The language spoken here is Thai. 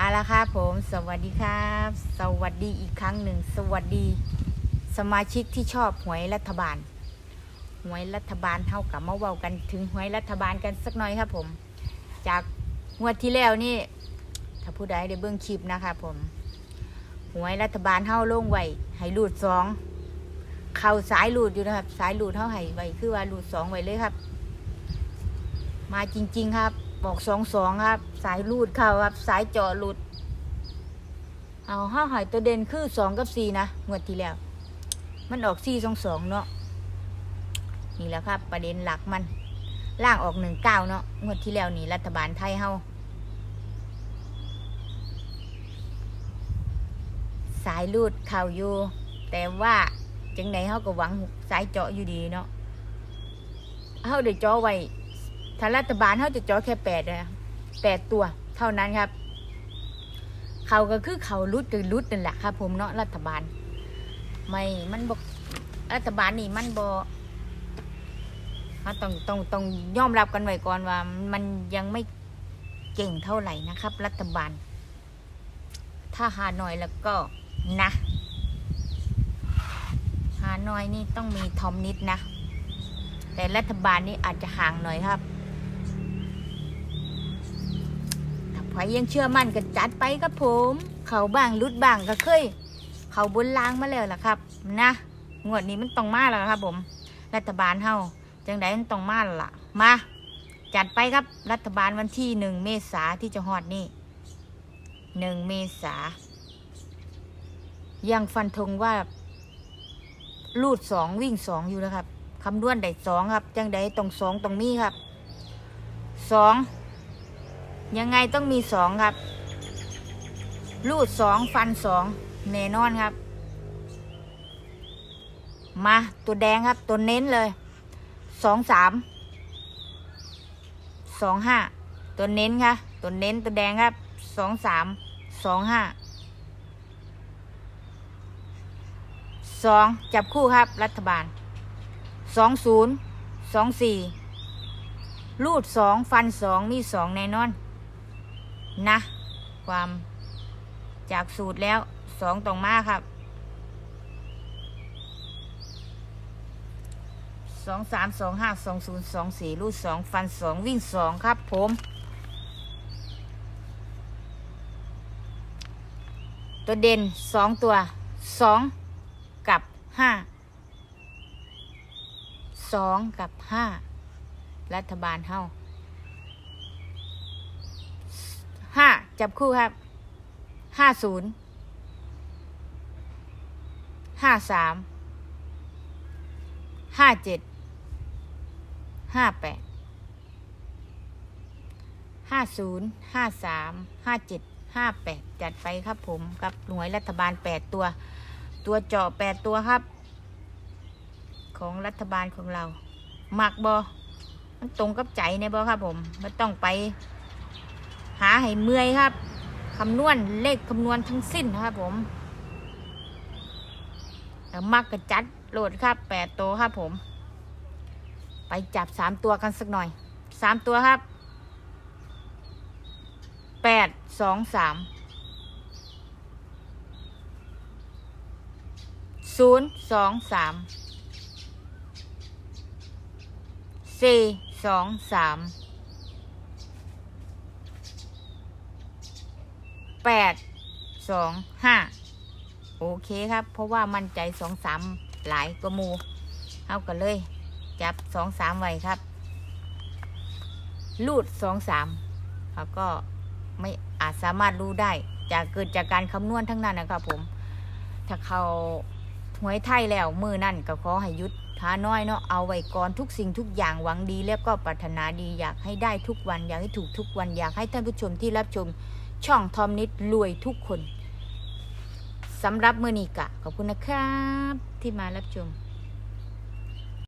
เอาละครับผมสวัสดีครับ สวัสดีอีกครั้งหนึ่ง สวัสดีสมาชิกที่ชอบหวยรัฐบาล หวยรัฐบาลเท่ากับมาเว้ากันถึงหวยรัฐบาลกันสักหน่อยครับผม จากงวดที่แล้วนี่ ถ้าผู้ใดได้เบื้องคลิปนะครับผม หวยรัฐบาลเท่าลงไวให้รูดสองเข่าสายรูดอยู่นะครับ สายรูดเท่าให้ไวคือว่ารูดสองไวเลยครับ มาจริง ๆครับ บอกสองสองครับ สายรูดเข้าครับ สายเจาะรูดเอาห้าหายตัวเด่นคือสองกับสี่นะงวดที่แล้ว มันออกสี่สองสองเนาะนี่แหละครับ ประเด็นหลักมัน ล่างออกหนึ่งเก้าเนาะงวดที่แล้วนี่รัฐบาลไทยเฮาสายรูดเข่าอยู่ แต่ว่าจังไหนเฮาก็หวังสายเจาะอยู่ดีเนาะเฮาได้เจาะไว้ ถ้ารัฐบาลเฮาจะจาะแค่แปดนะแปดตัว เท่านั้นครับ เขาก็คือเขารุดกับรุดนั่นแหละครับ ผมเนาะรัฐบาล ไม่มันบอกรัฐบาลนี่มันบอเขาต้องต้องต้องยอมรับกันไว้ก่อนว่า มันยังไม่เก่งเท่าไหร่นะครับ รัฐบาล ถ้าหาหน่อยแล้วก็นะหาหน่อยนี่ต้องมีทอมนิดนะ แต่รัฐบาลนี่อาจจะห่างหน่อยครับ ถ้าใครยังเชื่อมั่นก็จัดไปครับผม เขาบ้างรุดบ้างก็เคย เขาบนล้างมาแล้วล่ะครับ นะงวดนี้มันต้องมาแล้วครับผม รัฐบาลเฮาจังไดมันต้องมาแล้วล่ะ มา จัดไปครับรัฐบาลวันที่หนึ่งเมษาที่จะฮอดนี่หนึ่งเมษายังฟันธงว่าลูดสองวิ่งสองอยู่นะครับคำนวณได้สองครับ จังไดตรงสองตรงมีครับสอง ยังไงต้องมีสองครับลูดสองฟันสองแน่นอนครับ มาตัวแดงครับ ตัวเน้นเลยสองสามสองห้าตัวเน้นครับตัวเน้นตัวแดงครับสองสามสองห้าสองจับคู่ครับ รัฐบาลสองศูนย์สองสี่ลูดสองฟันสองมีสองแน่นอน นะ ความจากสูตรแล้วสองตรงมาครับสองสามสองห้าสองศูนย์สองสี่รูดสองฟันสองวิ่งสองครับผม ตัวเด่นสองตัวสองกับห้าสองกับห้ารัฐบาลเฮา ห้า จับคู่ครับห้าศูนย์ห้าสามห้าเจ็ดห้าแปดห้าศูนย์ห้าสามห้าเจ็ดห้าแปดจัดไปครับผมกับหน่วยรัฐบาลแปดตัว ตัวเจาะแปดตัวครับ ของรัฐบาลของเราหมักบอมันตรงกับใจในบอครับผมไม่ต้องไปาให้เมื่อยครับคำนวณเลขคำนวณทั้งสิ้นนะครับผมแล้วมักกระจัดโหลดครับแปดตัวครับผม ไปจับสามตัวกันสักหน่อยสามตัวครับแปดสองสามศูนย์สองสามสี่สองสาม แปดสองห้าโอเคครับ เพราะว่ามั่นใจสองสามหลายกว่ามูเอากันเลย จับสองสามไว้ครับ ลูดสองสามแล้วก็ไม่อาจสามารถรู้ได้ จากเกิดจากการคำนวณทั้งนั้นนะครับผม ถ้าเขาหวยไทยแล้วมือนั่นก็ขอให้ยุดท้าน้อยเนาะเอาไว้ก่อนทุกสิ่งทุกอย่างหวังดีแล้วก็ปรารถนาดีอยากให้ได้ทุกวันอยากให้ถูกทุกวันอยากให้ท่านผู้ชมที่รับชม ช่องทอมนิดรวยทุกคนสำหรับมือนีกะขอบคุณนะครับที่มารับชม